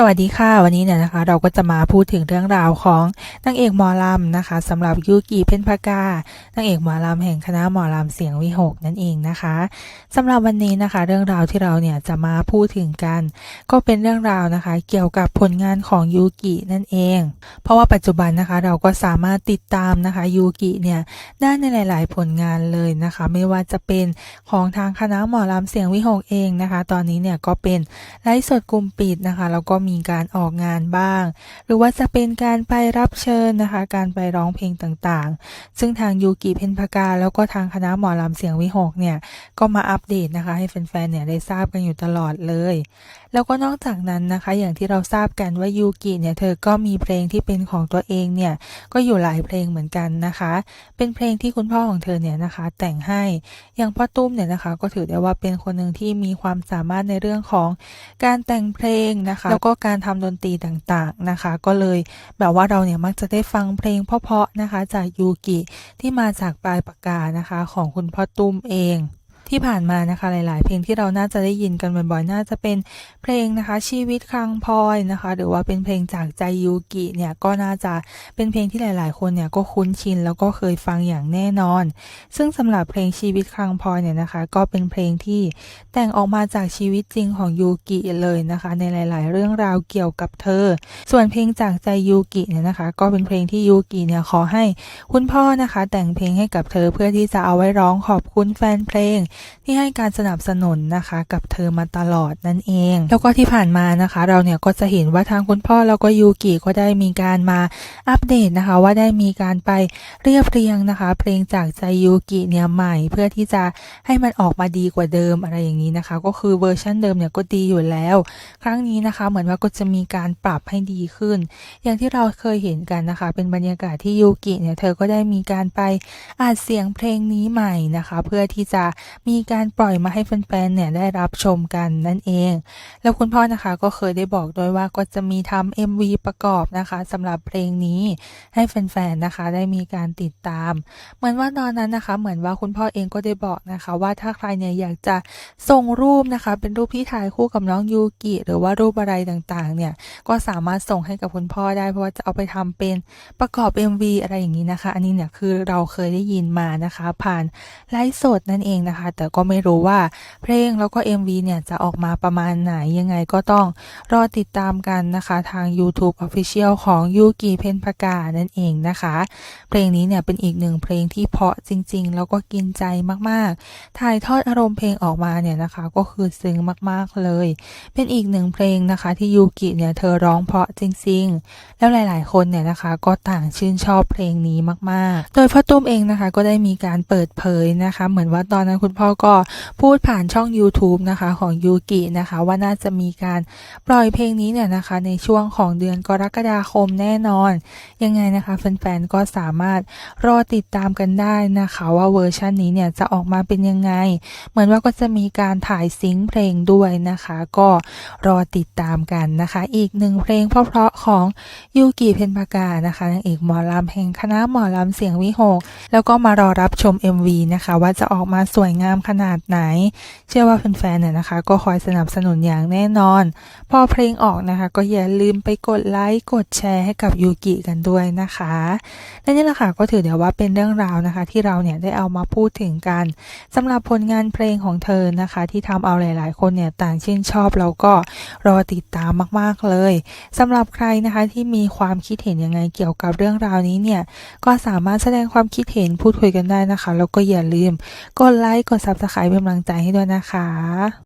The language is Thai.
สวัสดีค่ะวันนี้เนี่ยนะคะ เราก็จะมาพูดถึงเรื่องราวของนางเอกหมอลำนะคะสำหรับยูกิเพ็ญพกานางเอกหมอลำแห่งคณะหมอลำเสียงวิหกนั่นเองนะคะสำหรับวันนี้นะคะ เรื่องราวที่เราเนี่ยจะมาพูดถึงกัน ก็เป็นเรื่องราวนะคะ เกี่ยวกับผลงานของยูกินั่นเอง เพราะว่าปัจจุบันนะคะเราก็สามารถติดตามนะคะยูกิเนี่ยได้ในหลาย ๆ ผลงานเลยนะคะ ไม่ว่าจะเป็นของทางคณะหมอลำเสียงวิหกเองนะคะ ตอนนี้เนี่ยก็เป็นไลฟ์สดกลุ่มปิดนะคะแล้วก็มีการออกงานบ้าง หรือว่าจะเป็นการไปรับเชิญนะคะ การไปร้องเพลงต่างๆ ซึ่งทางยูกิเพนพกา แล้วก็ทางคณะหมอลำเสียงวิหกเนี่ย ก็มาอัปเดตนะคะ ให้แฟนๆเนี่ยได้ทราบกันอยู่ตลอดเลย แล้วก็นอกจากนั้นนะคะ อย่างที่เราทราบกันว่ายูกิเนี่ยเธอก็มีเพลงที่เป็นของตัวเองเนี่ยก็อยู่หลายเพลงเหมือนกันนะคะ เป็นเพลงที่คุณพ่อของเธอเนี่ยนะคะ แต่งให้อย่างพ่อตุ้มเนี่ยนะคะ ก็ถือได้ว่าเป็นคนหนึ่งที่มีความสามารถในเรื่องของการแต่งเพลงนะคะ แล้วก็การทำดนตรีต่างๆนะคะ ก็เลยแบบว่าเราเนี่ยมักจะได้ฟังเพลงเพราะๆนะคะ จากยูกิที่มาจากปลายปากกานะคะ ของคุณพ่อตุ้มเอง ที่ผ่านมานะคะหลาย ๆ เพลงที่เราน่าจะได้ยินกันบ่อยๆ น่าจะเป็นเพลงนะคะชีวิตคลังพลอยนะคะ หรือว่าเป็นเพลงจากใจยูกิเนี่ยก็น่าจะเป็นเพลงที่หลาย ๆ คนเนี่ยก็คุ้นชินแล้วก็เคยฟังอย่างแน่นอน ซึ่งสำหรับเพลงชีวิตคลังพลอยเนี่ยนะคะ ก็เป็นเพลงที่แต่งออกมาจากชีวิตจริงของยูกิเลยนะคะ ในหลาย ๆ เรื่องราวเกี่ยวกับเธอ ส่วนเพลงจากใจยูกิเนี่ยนะคะ ก็เป็นเพลงที่ยูกิเนี่ยขอให้คุณพ่อนะคะ แต่งเพลงให้กับเธอเพื่อที่จะเอาไว้ร้องขอบคุณแฟนเพลงที่ให้การสนับสนุนนะคะ กับเธอมาตลอดนั่นเอง แล้วก็ที่ผ่านมานะคะ เราเนี่ยก็จะเห็นว่าทางคุณพ่อแล้วก็ยูกิก็ได้มีการมาอัปเดตนะคะ ว่าได้มีการไปเรียบเรียงนะคะ เพลงจากใจยูกิเนี่ยใหม่ เพื่อที่จะให้มันออกมาดีกว่าเดิมอะไรอย่างนี้นะคะ ก็คือเวอร์ชันเดิมเนี่ยก็ดีอยู่แล้ว ครั้งนี้นะคะ เหมือนว่าก็จะมีการปรับให้ดีขึ้น อย่างที่เราเคยเห็นกันนะคะ เป็นบรรยากาศที่ยูกิเนี่ยเธอก็ได้มีการไปอัดเสียงเพลงนี้ใหม่นะคะ เพื่อที่จะมีการปล่อยมาให้แฟนๆเนี่ยได้รับชมกันนั่นเอง แล้วคุณพ่อนะคะก็เคยได้บอกด้วยว่าก็จะมีทำ MV ประกอบนะคะสำหรับเพลงนี้ให้แฟนๆนะคะได้มีการติดตาม เหมือนว่าตอนนั้นนะคะ เหมือนว่าคุณพ่อเองก็ได้บอกนะคะ ว่าถ้าใครเนี่ยอยากจะส่งรูปนะคะ เป็นรูปที่ถ่ายคู่กับน้องยูกิหรือว่ารูปอะไรต่างๆ เนี่ยก็สามารถส่งให้กับคุณพ่อได้เพราะว่าจะเอาไปทำเป็นประกอบ MV อะไรอย่างนี้นะคะ อันนี้เนี่ยคือเราเคยได้ยินมานะคะ ผ่านไลฟ์สดนั่นเองนะคะแต่ก็ไม่รู้ว่าเพลงแล้วก็ MV เนี่ยจะออกมาประมาณไหนยังไงก็ต้องรอติดตามกันนะคะทาง YouTube Official ของยูกิเพนพกานั่นเองนะคะ เพลงนี้เนี่ยเป็นอีกหนึ่งเพลงที่เพาะจริง ๆ แล้วก็กินใจมากๆ ถ่ายทอดอารมณ์เพลงออกมาเนี่ยนะคะ ก็คือซึ้งมากๆเลย เป็นอีกหนึ่งเพลงนะคะที่ยูกิเนี่ยเธอร้องเพาะจริง ๆ แล้วหลาย ๆ คนเนี่ยนะคะก็ต่างชื่นชอบเพลงนี้มากๆ โดยพ่อตุ้มเองนะคะก็ได้มีการเปิดเผยนะคะ เหมือนว่าตอนนั้นคุณพ่อก็พูดผ่านช่อง YouTube นะคะของยูกินะคะ ว่าน่าจะมีการปล่อยเพลงนี้เนี่ยนะคะ ในช่วงของเดือนกรกฎาคมแน่นอน ยังไงนะคะแฟนๆก็สามารถรอติดตามกันได้นะคะ ว่าเวอร์ชันนี้เนี่ยจะออกมาเป็นยังไง เหมือนว่าก็จะมีการถ่ายซิงค์เพลงด้วยนะคะ ก็รอติดตามกันนะคะ อีกหนึ่งเพลงเพราะๆของยูกิเพนพากานะคะนางเอกหมอลำแห่งคณะหมอลำเสียงวิหก แล้วก็มารอรับชม MV นะคะ ว่าจะออกมาสวยงามขนาดไหน เชื่อว่าแฟนๆเนี่ยนะคะ ก็คอยสนับสนุนอย่างแน่นอน พอเพลงออกนะคะ ก็อย่าลืมไปกดไลค์กดแชร์ให้กับยูกิกันด้วยนะคะและนี่แหละค่ะก็ถือเดี๋ยวว่าเป็นเรื่องราวนะคะ ที่เราเนี่ยได้เอามาพูดถึงกันสำหรับผลงานเพลงของเธอนะคะ ที่ทำเอาหลาย ๆ คนเนี่ยต่างชื่นชอบแล้วก็รอติดตามมากๆเลยสำหรับใครนะคะที่มีความคิดเห็นยังไงเกี่ยวกับเรื่องราวนี้เนี่ยก็สามารถแสดงความคิดเห็นพูดคุยกันได้นะคะ แล้วก็อย่าลืมกดไลค์กดซับสไครป์เป็นกำลังใจให้ด้วยนะคะ